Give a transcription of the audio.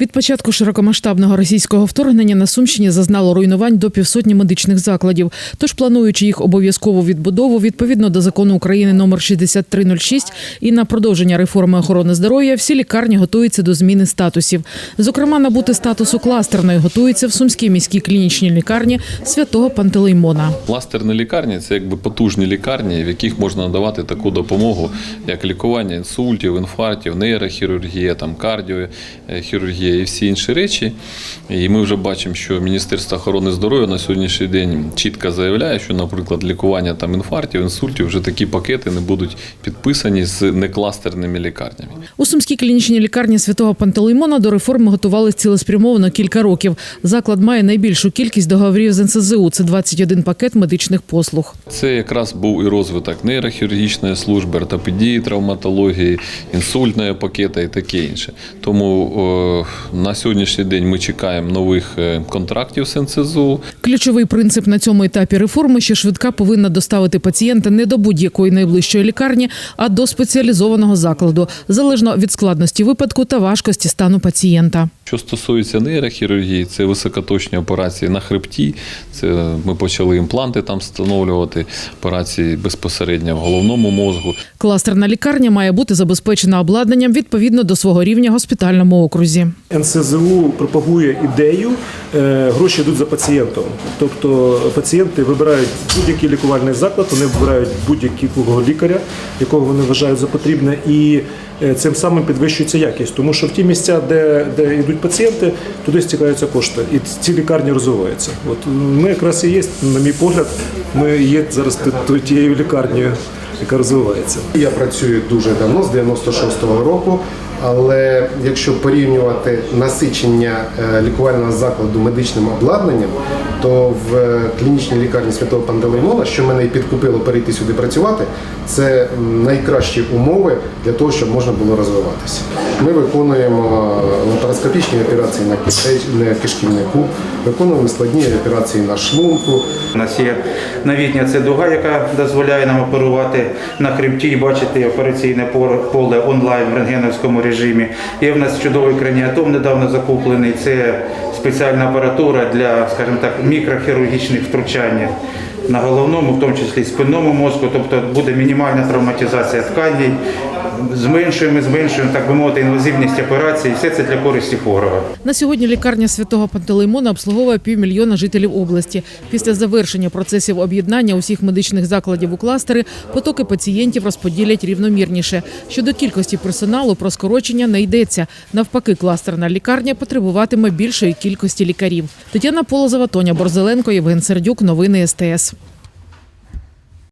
Від початку широкомасштабного російського вторгнення на Сумщині зазнало руйнувань до півсотні медичних закладів. Тож, плануючи їх обов'язкову відбудову відповідно до закону України номер 6306 і на продовження реформи охорони здоров'я, всі лікарні готуються до зміни статусів. Зокрема, набути статусу кластерної готується в Сумській міській клінічній лікарні святого Пантелеймона. Кластерні лікарні це якби потужні лікарні, в яких можна надавати таку допомогу, як лікування інсультів, інфарктів, нейрохірургія, там кардіохірургія і всі інші речі. І ми вже бачимо, що Міністерство охорони здоров'я на сьогоднішній день чітко заявляє, що, наприклад, лікування там інфарктів, інсультів вже такі пакети не будуть підписані з некластерними лікарнями. У Сумській клінічній лікарні святого Пантелеймона до реформи готувалися цілеспрямовано кілька років. Заклад має найбільшу кількість договорів з НСЗУ. Це 21 пакет медичних послуг. Це якраз був і розвиток нейрохірургічної служби, ортопедії, травматології, інсультної пакета і таке інше. Тому о, на сьогоднішній день ми чекаємо нових е, контрактів з НСЗУ. Ключовий принцип на цьому етапі реформи, що швидка повинна доставити пацієнта не до будь-якої найближчої лікарні, а до спеціалізованого закладу, залежно від складності випадку та важкості стану пацієнта. Що стосується нейрохірургії, це високоточні операції на хребті. Це ми почали імпланти там встановлювати, операції безпосередньо в головному мозку. Кластерна лікарня має бути забезпечена обладнанням відповідно до свого рівня в госпітальному окрузі. НСЗУ пропагує ідею, гроші йдуть за пацієнтом. Тобто пацієнти вибирають будь-який лікувальний заклад, вони вибирають будь-якого лікаря, якого вони вважають за потрібне, і е, цим самим підвищується якість. Тому що в ті місця, де, де йдуть пацієнти, туди стікаються кошти, і ці лікарні розвиваються. От ми якраз і є, на мій погляд, ми є зараз тією лікарнею, яка розвивається. Я працюю дуже давно, з 96-го року. Але якщо порівнювати насичення е, лікувального закладу медичним обладнанням, то в е, клінічній лікарні Святого Пантелеймона, що мене і підкупило перейти сюди працювати, це найкращі умови для того, щоб можна було розвиватися. Ми виконуємо е, лапароскопічні операції на кишківнику, виконуємо складні операції на шлунку, У нас є новітня це дуга, яка дозволяє нам оперувати на хребті і бачити операційне поле онлайн в рентгеновському режимі. Є в нас чудовий краніатом недавно закуплений. Це спеціальна апаратура для, скажімо так, мікрохірургічних втручань на головному, в тому числі спинному мозку, тобто буде мінімальна травматизація тканей. Зменшуємо, зменшуємо, так би мовити, інвазивність операцій. Все це для користі хворого. На сьогодні лікарня святого Пантелеймона обслуговує півмільйона жителів області. Після завершення процесів об'єднання усіх медичних закладів у кластери потоки пацієнтів розподілять рівномірніше. Щодо кількості персоналу про скорочення не йдеться. Навпаки, кластерна лікарня потребуватиме більшої кількості лікарів. Тетяна Полозова, Тоня Борзеленко, Євген Сердюк. Новини СТС.